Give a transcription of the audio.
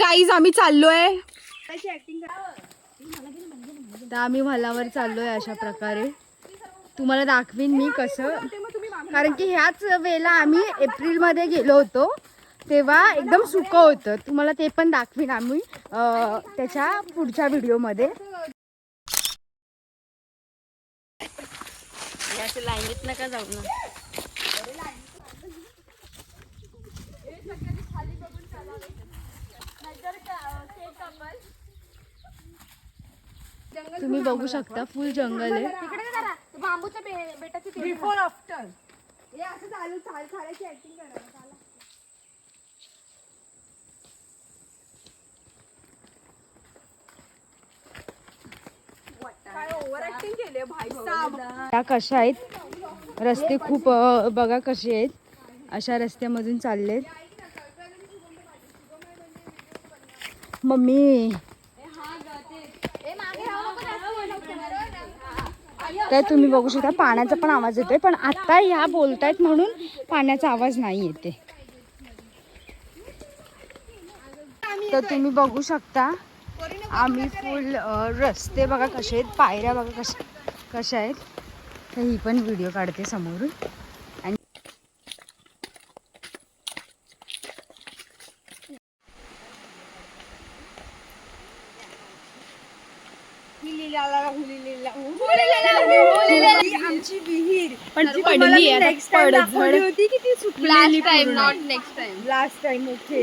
Guys आम्ही चाललोय. तर आम्ही भलावर चाललोय अशा प्रकारे. तुम्हाला दाखवीन मी कसं. कारण की ह्याच वेळेला आम्ही एप्रिलमध्ये गेलो होतो. तेव्हा एकदम सुकं होतं. तुम्हाला ते पण दाखवीन आम्ही त्याच्या पुढच्या व्हिडिओमध्ये. लाईनीत नका जाऊ ना. तुम्ही बघू शकता फुल जंगल आहे. बिफोर आफ्टर काय ओव्हर ऍक्टिंग केली भाई साहब त्या कशा आहेत. रस्ते खूप बघा कसे आहेत. अशा रस्त्यामधून चाललेत. मम्मी तर तुम्ही बघू शकता पाण्याचा पण आवाज येतोय पण आता ह्या बोलतायत म्हणून पाण्याचा आवाज नाही येते. तर तुम्ही बघू शकता आम्ही फुल रस्ते बघा कसे आहेत पायऱ्या बघा कशा कशा आहेत. तर ही पण व्हिडिओ काढते समोरून. आणि अशी विहीर. पण ती पडली आहे, नेक्स्ट टाइम दाखवली होती की ती सुटलेली last time not next time last time okay